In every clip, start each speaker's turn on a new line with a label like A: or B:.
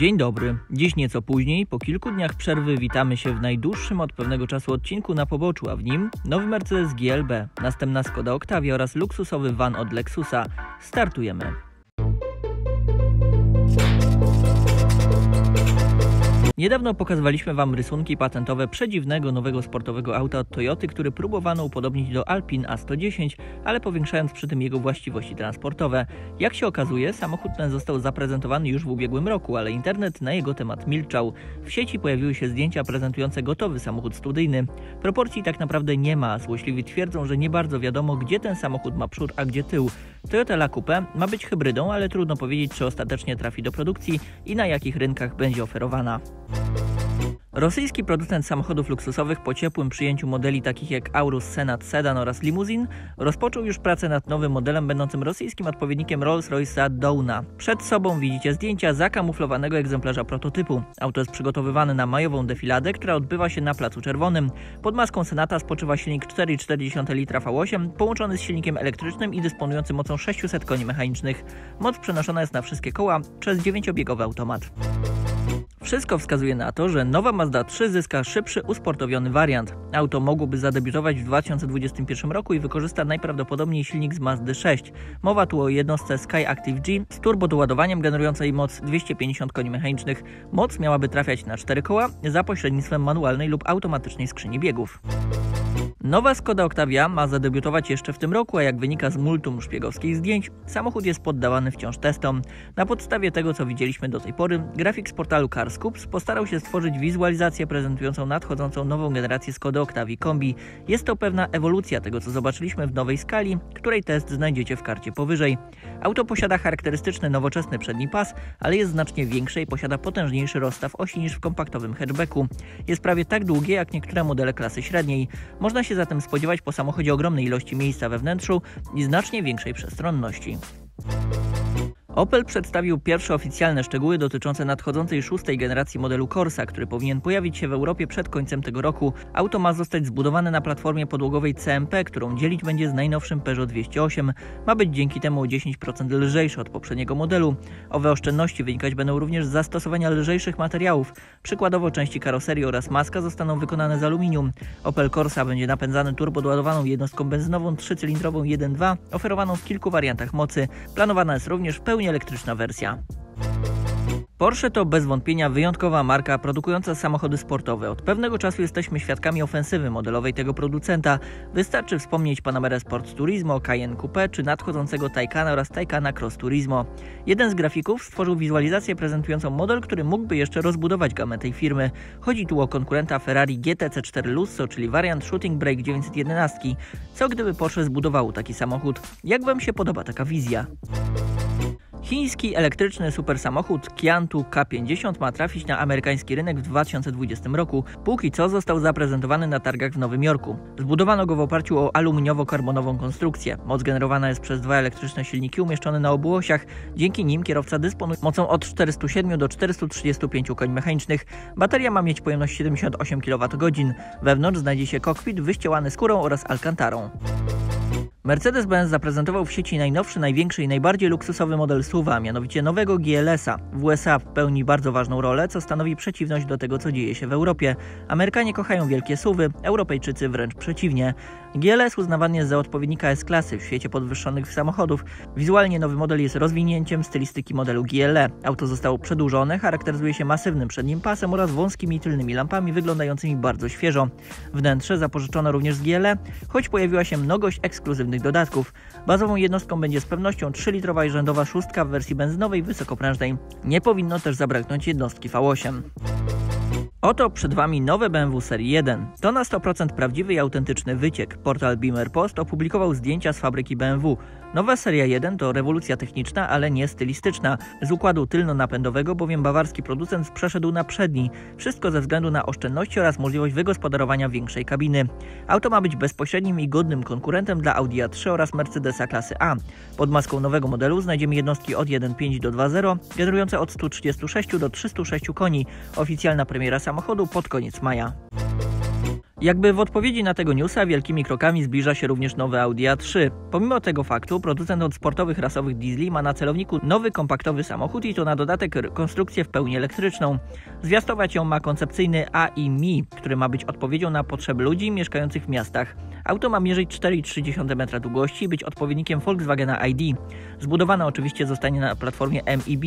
A: Dzień dobry. Dziś nieco później, po kilku dniach przerwy, witamy się w najdłuższym od pewnego czasu odcinku na poboczu, a w nim nowy Mercedes GLB, następna Skoda Octavia oraz luksusowy van od Lexusa. Startujemy. Niedawno pokazywaliśmy Wam rysunki patentowe przedziwnego nowego sportowego auta od Toyoty, który próbowano upodobnić do Alpine A110, ale powiększając przy tym jego właściwości transportowe. Jak się okazuje, samochód ten został zaprezentowany już w ubiegłym roku, ale internet na jego temat milczał. W sieci pojawiły się zdjęcia prezentujące gotowy samochód studyjny. Proporcji tak naprawdę nie ma, złośliwi twierdzą, że nie bardzo wiadomo, gdzie ten samochód ma przód, a gdzie tył. Toyota La ma być hybrydą, ale trudno powiedzieć, czy ostatecznie trafi do produkcji i na jakich rynkach będzie oferowana. Rosyjski producent samochodów luksusowych po ciepłym przyjęciu modeli takich jak Aurus Senat Sedan oraz Limuzin rozpoczął już pracę nad nowym modelem będącym rosyjskim odpowiednikiem Rolls-Royce'a Downa. Przed sobą widzicie zdjęcia zakamuflowanego egzemplarza prototypu. Auto jest przygotowywane na majową defiladę, która odbywa się na Placu Czerwonym. Pod maską Senata spoczywa silnik 4,4 litra V8 połączony z silnikiem elektrycznym i dysponujący mocą 600 koni mechanicznych. Moc przenoszona jest na wszystkie koła przez 9-biegowy automat. Wszystko wskazuje na to, że nowa Mazda 3 zyska szybszy, usportowiony wariant. Auto mogłoby zadebiutować w 2021 roku i wykorzysta najprawdopodobniej silnik z Mazdy 6. Mowa tu o jednostce Sky Active G z turbodoładowaniem generującej moc 250 koni mechanicznych. Moc miałaby trafiać na 4 koła za pośrednictwem manualnej lub automatycznej skrzyni biegów. Nowa Skoda Octavia ma zadebiutować jeszcze w tym roku, a jak wynika z multum szpiegowskich zdjęć, samochód jest poddawany wciąż testom. Na podstawie tego, co widzieliśmy do tej pory, grafik z portalu CarScoops postarał się stworzyć wizualizację prezentującą nadchodzącą nową generację Skody Octavii Kombi. Jest to pewna ewolucja tego, co zobaczyliśmy w nowej skali, której test znajdziecie w karcie powyżej. Auto posiada charakterystyczny nowoczesny przedni pas, ale jest znacznie większe i posiada potężniejszy rozstaw osi niż w kompaktowym hatchbacku. Jest prawie tak długie jak niektóre modele klasy średniej. Można się zatem spodziewać po samochodzie ogromnej ilości miejsca we wnętrzu i znacznie większej przestronności. Opel przedstawił pierwsze oficjalne szczegóły dotyczące nadchodzącej szóstej generacji modelu Corsa, który powinien pojawić się w Europie przed końcem tego roku. Auto ma zostać zbudowane na platformie podłogowej CMP, którą dzielić będzie z najnowszym Peugeot 208. Ma być dzięki temu o 10% lżejszy od poprzedniego modelu. Owe oszczędności wynikać będą również z zastosowania lżejszych materiałów. Przykładowo części karoserii oraz maska zostaną wykonane z aluminium. Opel Corsa będzie napędzany turbodoładowaną jednostką benzynową trzycylindrową 1.2, oferowaną w kilku wariantach mocy. Planowana jest również w pełni elektryczna wersja. Porsche to bez wątpienia wyjątkowa marka produkująca samochody sportowe. Od pewnego czasu jesteśmy świadkami ofensywy modelowej tego producenta. Wystarczy wspomnieć Panamera Sport Turismo, Cayenne Coupe czy nadchodzącego Taycana oraz Taycana Cross Turismo. Jeden z grafików stworzył wizualizację prezentującą model, który mógłby jeszcze rozbudować gamę tej firmy. Chodzi tu o konkurenta Ferrari GTC 4 Lusso, czyli wariant Shooting Brake 911. Co gdyby Porsche zbudowało taki samochód? Jak Wam się podoba taka wizja? Chiński elektryczny supersamochód Kiantu K50 ma trafić na amerykański rynek w 2020 roku. Póki co został zaprezentowany na targach w Nowym Jorku. Zbudowano go w oparciu o aluminiowo-karbonową konstrukcję. Moc generowana jest przez dwa elektryczne silniki umieszczone na obu osiach. Dzięki nim kierowca dysponuje mocą od 407 do 435 koni mechanicznych. Bateria ma mieć pojemność 78 kWh. Wewnątrz znajdzie się kokpit wyścielany skórą oraz alkantarą. Mercedes-Benz zaprezentował w sieci najnowszy, największy i najbardziej luksusowy model SUV-a, mianowicie nowego GLS-a. W USA pełni bardzo ważną rolę, co stanowi przeciwność do tego, co dzieje się w Europie. Amerykanie kochają wielkie SUVy, Europejczycy wręcz przeciwnie. GLS uznawany jest za odpowiednika S-klasy w świecie podwyższonych samochodów. Wizualnie nowy model jest rozwinięciem stylistyki modelu GLE. Auto zostało przedłużone, charakteryzuje się masywnym przednim pasem oraz wąskimi tylnymi lampami wyglądającymi bardzo świeżo. Wnętrze zapożyczono również z GLE, choć pojawiła się mnogość ekskluzywnych dodatków. Bazową jednostką będzie z pewnością 3-litrowa i rzędowa szóstka w wersji benzynowej wysokoprężnej. Nie powinno też zabraknąć jednostki V8. Oto przed Wami nowe BMW Serii 1. To na 100% prawdziwy i autentyczny wyciek. Portal Beamer Post opublikował zdjęcia z fabryki BMW. Nowa seria 1 to rewolucja techniczna, ale nie stylistyczna. Z układu tylno-napędowego bowiem bawarski producent przeszedł na przedni. Wszystko ze względu na oszczędności oraz możliwość wygospodarowania większej kabiny. Auto ma być bezpośrednim i godnym konkurentem dla Audi A3 oraz Mercedesa klasy A. Pod maską nowego modelu znajdziemy jednostki od 1.5 do 2.0, generujące od 136 do 306 koni. Oficjalna premiera samochodu pod koniec maja. Jakby w odpowiedzi na tego newsa wielkimi krokami zbliża się również nowy Audi A3. Pomimo tego faktu producent od sportowych rasowych diesli ma na celowniku nowy kompaktowy samochód i to na dodatek konstrukcję w pełni elektryczną. Zwiastować ją ma koncepcyjny AI Mi, który ma być odpowiedzią na potrzeby ludzi mieszkających w miastach. Auto ma mierzyć 4,3 metra długości i być odpowiednikiem Volkswagena ID. Zbudowane oczywiście zostanie na platformie MEB.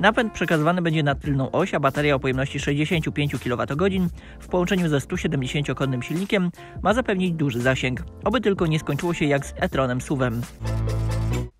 A: Napęd przekazywany będzie na tylną oś, a bateria o pojemności 65 kWh w połączeniu ze 170-konnym silnikiem ma zapewnić duży zasięg. Oby tylko nie skończyło się jak z e-tronem SUV-em.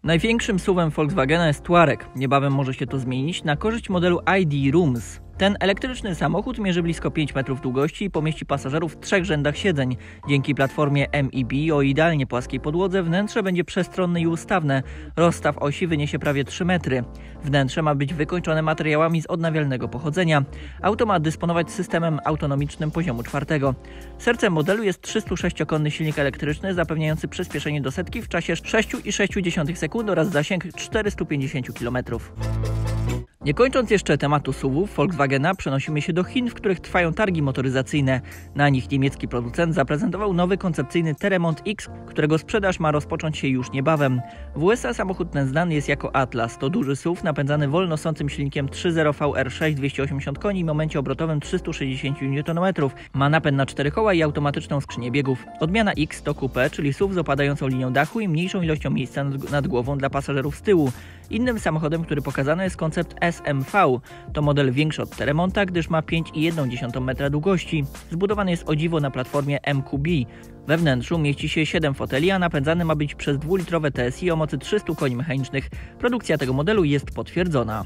A: Największym SUV-em Volkswagena jest Touareg. Niebawem może się to zmienić na korzyść modelu ID Rooms. Ten elektryczny samochód mierzy blisko 5 metrów długości i pomieści pasażerów w trzech rzędach siedzeń. Dzięki platformie MEB o idealnie płaskiej podłodze wnętrze będzie przestronne i ustawne. Rozstaw osi wyniesie prawie 3 metry. Wnętrze ma być wykończone materiałami z odnawialnego pochodzenia. Auto ma dysponować systemem autonomicznym poziomu czwartego. Sercem modelu jest 306-konny silnik elektryczny zapewniający przyspieszenie do setki w czasie 6,6 sekund oraz zasięg 450 km. Nie kończąc jeszcze tematu SUVów Volkswagena, przenosimy się do Chin, w których trwają targi motoryzacyjne. Na nich niemiecki producent zaprezentował nowy koncepcyjny Teremont X, którego sprzedaż ma rozpocząć się już niebawem. W USA samochód ten znany jest jako Atlas. To duży SUV napędzany wolnosącym silnikiem 3.0 VR6 280 koni i momencie obrotowym 360 Nm. Ma napęd na cztery koła i automatyczną skrzynię biegów. Odmiana X to coupe, czyli SUV z opadającą linią dachu i mniejszą ilością miejsca nad głową dla pasażerów z tyłu. Innym samochodem, który pokazano jest koncept SMV. To model większy od Teremonta, gdyż ma 5,1 metra długości. Zbudowany jest o dziwo na platformie MQB. We wnętrzu mieści się 7 foteli, a napędzany ma być przez dwulitrowe TSI o mocy 300 koni mechanicznych. Produkcja tego modelu jest potwierdzona.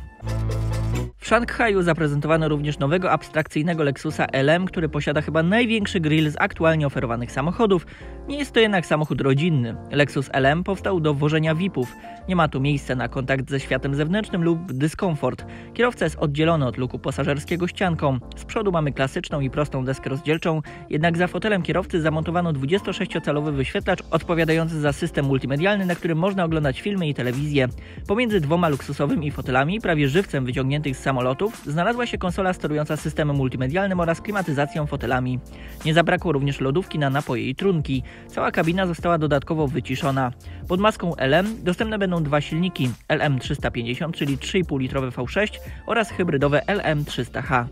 A: W Szanghaju zaprezentowano również nowego abstrakcyjnego Lexusa LM, który posiada chyba największy grill z aktualnie oferowanych samochodów. Nie jest to jednak samochód rodzinny. Lexus LM powstał do wożenia VIP-ów. Nie ma tu miejsca na kontakt ze światem zewnętrznym lub dyskomfort. Kierowca jest oddzielony od luku pasażerskiego ścianką. Z przodu mamy klasyczną i prostą deskę rozdzielczą, jednak za fotelem kierowcy zamontowano 26-calowy wyświetlacz odpowiadający za system multimedialny, na którym można oglądać filmy i telewizję. Pomiędzy dwoma luksusowymi fotelami, prawie żywcem wyciągniętych z samolotów, znalazła się konsola sterująca systemem multimedialnym oraz klimatyzacją fotelami. Nie zabrakło również lodówki na napoje i trunki. Cała kabina została dodatkowo wyciszona. Pod maską LM dostępne będą dwa silniki LM350, czyli 3,5 litrowe V6 oraz hybrydowe LM300H.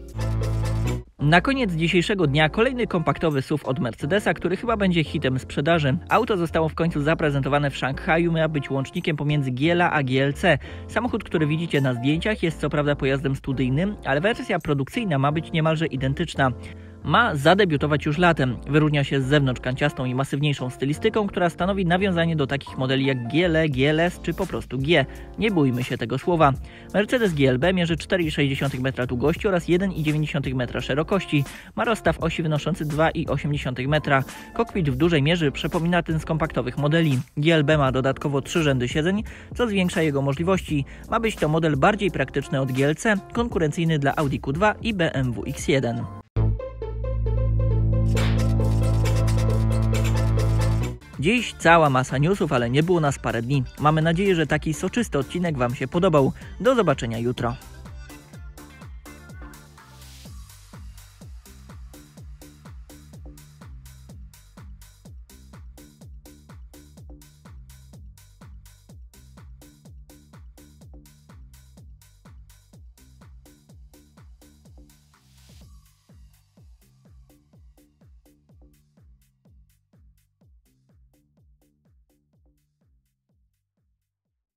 A: Na koniec dzisiejszego dnia kolejny kompaktowy SUV od Mercedesa, który chyba będzie hitem sprzedaży. Auto zostało w końcu zaprezentowane w Szanghaju, ma być łącznikiem pomiędzy GLA a GLC. Samochód, który widzicie na zdjęciach jest co prawda pojazdem studyjnym, ale wersja produkcyjna ma być niemalże identyczna ma zadebiutować już latem. Wyróżnia się z zewnątrz kanciastą i masywniejszą stylistyką, która stanowi nawiązanie do takich modeli jak GL, GLS czy po prostu G. Nie bójmy się tego słowa. Mercedes GLB mierzy 4,6 m długości oraz 1,9 m szerokości. Ma rozstaw osi wynoszący 2,8 m. Kokpit w dużej mierze przypomina ten z kompaktowych modeli. GLB ma dodatkowo trzy rzędy siedzeń, co zwiększa jego możliwości. Ma być to model bardziej praktyczny od GLC, konkurencyjny dla Audi Q2 i BMW X1. Dziś cała masa newsów, ale nie było nas parę dni. Mamy nadzieję, że taki soczysty odcinek Wam się podobał. Do zobaczenia jutro.